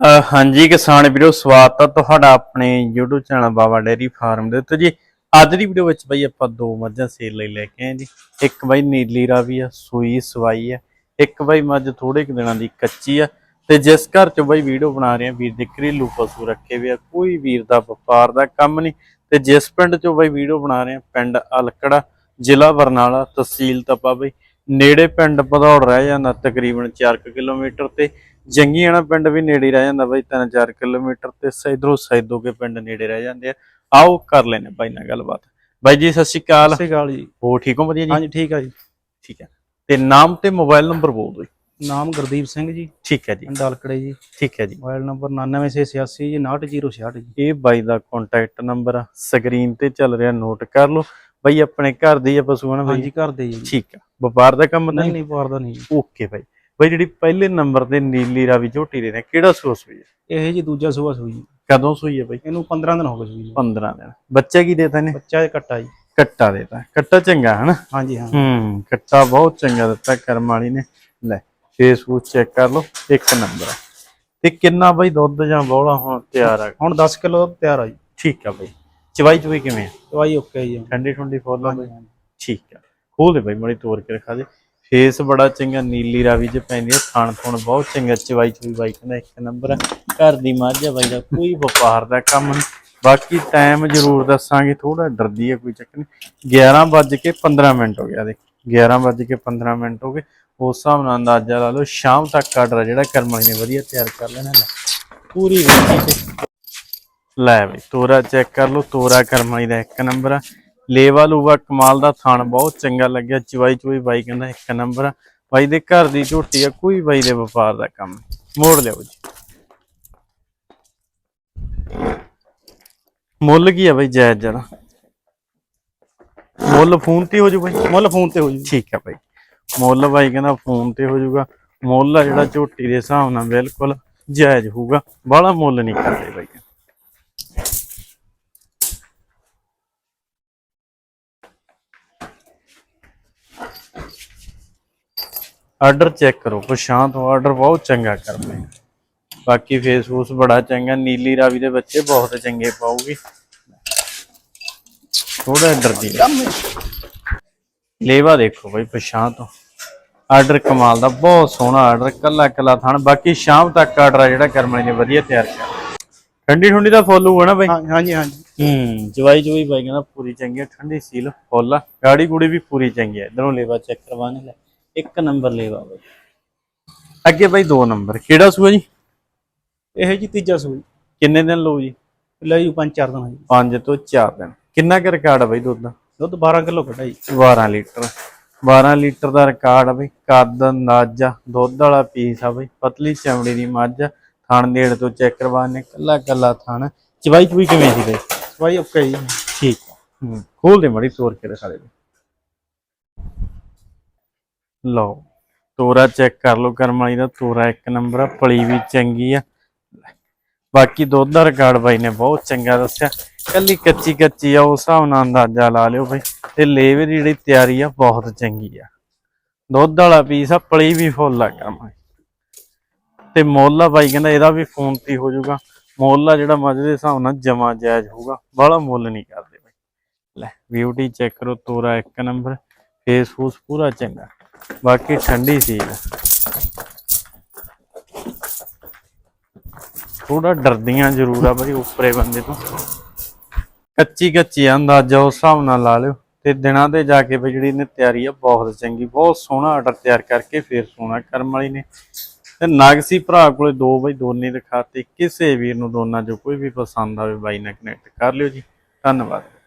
ਹਾਂਜੀ ਕਿਸਾਨ ਵੀਰੋ, ਸਵਾਗਤ ਹੈ ਤੁਹਾਡਾ ਆਪਣੇ YouTube channel Baba dairy farm ਦੇ ਉੱਤੇ ਜੀ। ਅੱਜ ਦੀ ਵੀਡੀਓ ਵਿੱਚ ਬਈ ਆਪਾਂ ਦੋ ਮੱਝਾਂ ਸੇਲ ਲਈ ਲੈ ਕੇ ਆਏ ਜੀ। ਇੱਕ ਬਈ ਨੀਲੀ ਰਾਵੀ ਆ, ਸੂਈ ਸਵਾਈ ਆ। ਇੱਕ ਬਈ ਮੱਝ ਥੋੜੇ ਕੁ ਦਿਨਾਂ ਦੀ ਕੱਚੀ ਆ। ਤੇ ਜਿਸ ਘਰ ਚ ਬਈ ਵੀਡੀਓ ਬਣਾ ਰਹੇ ਆ, ਵੀਰ ਦੇ ਘਰੇਲੂ ਪਸ਼ੂ ਰੱਖੇ ਹੋਏ ਆ। ਕੋਈ ਵੀਰ ਦਾ ਵਪਾਰ ਦਾ ਕੰਮ ਨਹੀਂ। ਤੇ ਜਿਸ ਪਿੰਡ ਚੋਂ ਬਈ ਵੀਡੀਓ ਬਣਾ ਰਹੇ ਆ, ਪਿੰਡ ਅਲਕੜਾ, ਜ਼ਿਲ੍ਹਾ ਬਰਨਾਲਾ, ਤਹਿਸੀਲ ਤਪਾ ਬਈ। ਨੇੜੇ ਪਿੰਡ ਭਦੌੜ ਰਹਿ ਜਾਂਦਾ ਤਕਰੀਬਨ 4 ਕਿਲੋਮੀਟਰ ਤੇ। ਜੰਗੀਆਣਾ ਪਿੰਡ ਵੀ ਨੇੜੇ ਰਹਿ ਜਾਂਦਾ ਬਾਈ 3-4 ਕਿਲੋਮੀਟਰ ਤੇ ਸੈਦਰੋਂ ਸੈਦੋ ਕੇ ਪਿੰਡ ਨੇੜੇ ਰਹਿ ਜਾਂਦੇ ਆ। ਆਓ ਕਰ ਲੈਨੇ ਬਾਈ ਨਾਲ ਗੱਲਬਾਤ। ਬਾਈ ਜੀ ਸਤਿ ਸ਼੍ਰੀ ਅਕਾਲ। ਸਤਿ ਸ਼੍ਰੀ ਅਕਾਲ ਜੀ। ਹੋ ਠੀਕ ਹੋ ਵਧੀਆ ਜੀ? ਹਾਂਜੀ ਠੀਕ ਆ ਜੀ। ਠੀਕ ਹੈ ਤੇ ਨਾਮ ਤੇ ਮੋਬਾਈਲ ਨੰਬਰ ਬੋਲ ਦਿਓ ਜੀ। ਨਾਮ ਗੁਰਦੀਪ ਸਿੰਘ ਜੀ। ਠੀਕ ਹੈ ਜੀ। ਪਿੰਡ ਅਲਕੜੇ ਜੀ। ਠੀਕ ਹੈ ਜੀ। ਮੋਬਾਈਲ ਨੰਬਰ 9986 ਜੀ 69066 ਜੀ। ਇਹ ਬਾਈ ਦਾ ਕੰਟੈਕਟ ਨੰਬਰ ਆ। ਸਕਰੀਨ ਤੇ ਚੱਲ ਰਿਹਾ ਨੋਟ ਕਰ ਲਓ। ਬਾਈ ਆਪਣੇ ਘਰ ਦੀ ਆ ਪਸ਼ੂ ਹਨ ਬਾਈ? ਹਾਂਜੀ ਘਰ ਦੇ ਜੀ। ਠੀਕ ਆ। ਵਪਾਰ ਦਾ ਕੰਮ ਨਹੀਂ ਨਹੀਂ? ਨਹੀਂ ਪਾਰਦਾ ਨਹੀਂ ਜੀ। ਓਕੇ ਬਾਈ। ਬਾਈ ਜਿਹੜੀ ਪਹਿਲੇ ਨੰਬਰ ਤੇ ਨੀਲੀ ਰਾਵੀ ਝੋਟੀ ਦੇ ਨੇ ਕਿਹੜਾ ਹੋਈ ਹੈ? ਇਹ ਜੀ ਦੂਜਾ ਸੂਆ ਸੂਈ ਕਦੋਂ ਸੂਈ ਹੈ ਬਾਈ? ਇਹਨੂੰ 15 ਦਿਨ ਹੋ ਗਏ ਸੂਈ ਨੂੰ। 15 ਦਿਨ। ਬੱਚਾ ਕੀ ਦੇਤਾ ਨੇ ਬੱਚਾ ਇਹ ਕੱਟਾ ਜੀ। ਕੱਟਾ ਦੇਤਾ। ਕੱਟਾ ਚੰਗਾ ਹਨਾ? ਹਾਂਜੀ ਹਾਂ। ਹੂੰ ਕੱਟਾ ਬਹੁਤ ਚੰਗਾ ਦਿੱਤਾ ਕਰਮ ਵਾਲੀ ਨੇ। ਲੈ ਫੇਸਬੁੱਕ ਚੈੱਕ ਕਰ ਲਓ ਇੱਕ ਨੰਬਰ ਤੇ ਕਿੰਨਾ ਬਾਈ ਦੁੱਧ ਜਾਂ ਬੋਲਾ ਹੁਣ ਤਿਆਰ ਆ? ਹੁਣ 10 ਕਿਲੋ ਤਿਆਰ ਆ ਜੀ। ਠੀਕ ਆ ਬਾਈ। ਚਵਾਈ ਚਵਾਈ ਕਿਵੇਂ ਆ? ਦਵਾਈ ਓਕੇ ਜੀ। ਠੰਡੀ ਠੰਡੀ ਫੁੱਲ ਬਾਈ। ਠੀਕ ਆ। ਖੋਲ ਦੇ ਬਾਈ ਮੜੀ ਤੋੜ ਕੇ ਰਖਾ ਦੇ। ਫੇਸ ਬੜਾ ਚੰਗਾ, ਨੀਲੀ ਰਾਵੀ ਚ ਪੈਂਦੀ ਹੈ ਥਣ ਥਣ ਬਹੁਤ ਚੰਗਾ, ਚਵਾਈ ਚਵਾਈ ਬਾਈ ਕਹਿੰਦਾ ਇੱਕ ਨੰਬਰ ਘਰ ਦੀ ਮੱਝ ਹੈ ਬਾਈ ਦਾ, ਕੋਈ ਵਪਾਰ ਦਾ ਕੰਮ ਨਹੀਂ। ਬਾਕੀ ਟਾਈਮ ਜ਼ਰੂਰ ਦੱਸਾਂਗੇ ਥੋੜਾ ਡਰਦੀ ਆ ਕੋਈ ਚੱਕਰ ਨਹੀਂ। 11 ਵੱਜ ਕੇ 15 ਮਿੰਟ ਹੋ ਗਿਆ, ਦੇਖ। 11 ਵੱਜ ਕੇ 15 ਮਿੰਟ ਹੋ ਗਏ। ਉਸ ਹਿਸਾਬ ਨਾਲ ਅੰਦਾਜ਼ਾ ਲਾ ਲਓ, ਸ਼ਾਮ ਤੱਕ ਆਰਡਰ ਜਿਹੜਾ ਕਰਮਲੀ ਨੇ ਵਧੀਆ ਤਿਆਰ ਕਰ ਲੈਣਾ ਲੈ। ਪੂਰੀ ਵੇਚੀ ਤੇ। ਲੈ ਬਈ, ਤੋਰਾ ਚੈੱਕ ਕਰ ਲਓ, ਤੋਰਾ ਕਰਮਾਈ ਦਾ ਇੱਕ ਨੰਬਰ ਆ। ਲੇਵਾ ਲੂਵਾ ਕਮਾਲ ਦਾ ਥਣ ਬਹੁਤ ਚੰਗਾ ਲੱਗਿਆ। ਚਵਾਈ ਚਵਾਈ ਬਾਈ ਕਹਿੰਦਾ ਇੱਕ ਨੰਬਰ ਬਾਈ ਦੇ ਘਰ ਦੀ ਝੋਟੀ ਆ, ਕੋਈ ਬਾਈ ਦੇ ਵਪਾਰ ਦਾ ਕੰਮ ਮੋੜ ਲਿਓ ਜੀ। ਮੁੱਲ ਕੀ ਆ ਬਾਈ ਜਾਇਜ਼ ਜਰਾ ਮੁੱਲ ਫੋਨ ਤੇ ਹੋ ਜੂ ਬਾਈ? ਮੁੱਲ ਫੋਨ ਤੇ ਹੋ ਜੀ। ਠੀਕ ਆ ਬਾਈ। ਮੁੱਲ ਬਾਈ ਕਹਿੰਦਾ ਫੋਨ ਤੇ ਹੋ ਜਾਊਗਾ ਮੁੱਲ ਆ ਜਿਹੜਾ ਝੋਟੀ ਦੇ ਹਿਸਾਬ ਨਾਲ ਬਿਲਕੁਲ ਜਾਇਜ਼ ਹੋਊਗਾ। ਬਾਹਲਾ ਮੁੱਲ ਨਹੀਂ ਕਰਦੇ ਬਾਈ। ਆਰਡਰ ਚੈੱਕ ਕਰੋ ਪਛਾਣ ਤੋਂ ਆਰਡਰ ਬਹੁਤ ਚੰਗਾ ਕਰਦੇ ਬਾਕੀ ਫੇਸਬੁੱਕ ਬੜਾ ਚੰਗਾ ਨੀਲੀ ਰਾਵੀ ਦੇ ਬੱਚੇ ਬਹੁਤ ਚੰਗੇ ਪਾਉਗੀ। ਥੋੜਾ ਡਰਦੀ ਲੇਵਾ ਦੇਖੋ ਬਈ ਪਛਾਣ ਤੋਂ ਆਰਡਰ ਕਮਾਲ ਦਾ ਬਹੁਤ ਸੋਹਣਾ ਆਰਡਰ ਕੱਲਾ ਕੱਲਾ ਥਣ। ਬਾਕੀ ਸ਼ਾਮ ਤੱਕ ਆਰਡਰ ਆ ਜਿਹੜਾ ਕਰਮਣੀ ਨੇ ਵਧੀਆ ਤਿਆਰ ਕਰ ਠੰਡੀ ਠੰਡੀ ਦਾ ਫੁੱਲ ਨਾ ਬਈ? ਹਾਂ- ਹਾਂਜੀ ਹਾਂਜੀ। ਹੂੰ ਜਵਾਈ ਜਵਾਈ ਬਾਈ ਕਹਿੰਦਾ ਪੂਰੀ ਚੰਗੀ ਠੰਡੀ ਸੀਲ ਫੁੱਲ ਗਾੜੀ ਗੁੜੀ ਵੀ ਪੂਰੀ ਚੰਗੀ ਹੈ ਇਧਰੋਂ ਲੇਵਾ ਚੈੱਕ ਕਰਵਾਣੇ ਲੈ ਇੱਕ ਨੰਬਰ ਲੇਵਾ ਬਾਈ ਅੱਗੇ ਬਾਈ ਦੋ ਨੰਬਰ। ਕਿਹੜਾ ਸੂਆ ਜੀ? ਇਹ ਜੀ ਤੀਜਾ ਸੂਈ ਕਿੰਨੇ ਦਿਨ ਲਓ ਜੀ? ਲੈ ਜੀ ਪੰਜ ਚਾਰ ਦਿਨ ਆ ਜੀ। 5 ਤੋਂ 4 ਦਿਨ। ਕਿੰਨਾ ਕੁ ਰਿਕਾਰਡ ਆ ਬਾਈ ਦੁੱਧ ਦਾ? ਦੁੱਧ 12 ਕਿਲੋ ਜੀ। 12 ਲੀਟਰ। 12 ਲੀਟਰ ਦਾ ਰਿਕਾਰਡ ਆ ਬਈ। ਕੱਦ ਅੰਦਾਜ਼ਾ ਦੁੱਧ ਵਾਲਾ ਪੀਸ ਆ ਬਈ। ਪਤਲੀ ਚਮੜੀ ਦੀ ਮੱਝ। ਥਣ ਨੇੜ ਤੋਂ ਚੈੱਕ ਕਰਵਾਣੇ ਕੱਲਾ ਕੱਲਾ ਥਣ। ਚਵਾਈ ਚੁਈ ਕਿਵੇਂ ਸੀ ਬਈ? ਦਵਾਈ ਓਕੇ ਜੀ। ਠੀਕ ਹੂੰ। ਖੋਲ ਦੇ ਮੜੀ ਤੋੜ ਕੇ ਦਿਖਾ ਦੇ ਲਓ, ਤੋਰਾ ਚੈੱਕ ਕਰ ਲਓ, ਕਰਮ ਵਾਲੀ ਦਾ ਤੋਰਾ ਇੱਕ ਨੰਬਰ ਆ, ਪਲੀ ਵੀ ਚੰਗੀ ਆ। ਬਾਕੀ ਦੁੱਧ ਦਾ ਰਿਕਾਰਡ ਬਾਈ ਨੇ ਬਹੁਤ ਚੰਗਾ ਦੱਸਿਆ। ਕੱਲੀ ਕੱਚੀ ਕੱਚੀ ਆ, ਉਸ ਹਿਸਾਬ ਨਾਲ ਅੰਦਾਜ਼ਾ ਲਾ ਲਿਓ ਬਈ। ਤੇ ਲੇਵੇ ਦੀ ਜਿਹੜੀ ਤਿਆਰੀ ਆ, ਬਹੁਤ ਚੰਗੀ ਆ। ਦੁੱਧ ਵਾਲਾ ਪੀਸ ਆ, ਪਲੀ ਵੀ ਫੁੱਲ ਆ ਕਰਮ ਤੇ ਮੁੱਲ ਆ ਬਾਈ, ਕਹਿੰਦਾ ਇਹਦਾ ਵੀ ਫੋਨ ਤੇ ਹੀ ਹੋ ਜਾਊਗਾ। ਮੁੱਲ ਆ ਜਿਹੜਾ ਮੱਝ ਦੇ ਹਿਸਾਬ ਨਾਲ ਜਮਾ ਜਾਇਜ਼ ਹੋਊਗਾ। ਬਾਹਲਾ ਮੁੱਲ ਨਹੀਂ ਕਰਦੇ ਬਾਈ। ਲੈ ਬਿਊਟੀ ਚੈੱਕ ਕਰੋ, ਤੋਰਾ ਇੱਕ ਨੰਬਰ ਫੇਸ ਫੂਸ ਪੂਰਾ ਚੰਗਾ। ਬਾਕੀ ਠੰਡੀ ਸੀ। ਥੋੜਾ ਡਰਦੀਆਂ ਜ਼ਰੂਰ ਆ ਬਈ ਉੱਪਰੇ ਬੰਦੇ ਤੋਂ। ਕੱਚੀ ਕੱਚੀ ਆ, ਅੰਦਾਜ਼ਾ ਉਸ ਹਿਸਾਬ ਨਾਲ ਲਾ ਲਿਓ। ਤੇ ਦਿਨਾਂ ਤੇ ਜਾ ਕੇ ਬਈ ਜਿਹੜੀ ਇਹਨੇ ਤਿਆਰੀ ਆ, ਬਹੁਤ ਚੰਗੀ, ਬਹੁਤ ਸੋਹਣਾ ਆਰਡਰ ਤਿਆਰ ਕਰਕੇ ਫੇਰ ਸੋਹਣਾ ਕਰਮ ਵਾਲੀ ਨੇ। ਤੇ ਨਾਗਸੀ ਭਰਾ ਕੋਲੇ ਦੋ ਬਈ, ਦੋਨੇ ਦਿਖਾਤੇ। ਕਿਸੇ ਵੀਰ ਨੂੰ ਦੋਨਾਂ ਚੋਂ ਕੋਈ ਵੀ ਪਸੰਦ ਆਵੇ ਬਾਈ ਨਾਲ ਕਨੈਕਟ ਕਰ ਲਿਓ ਜੀ। ਧੰਨਵਾਦ।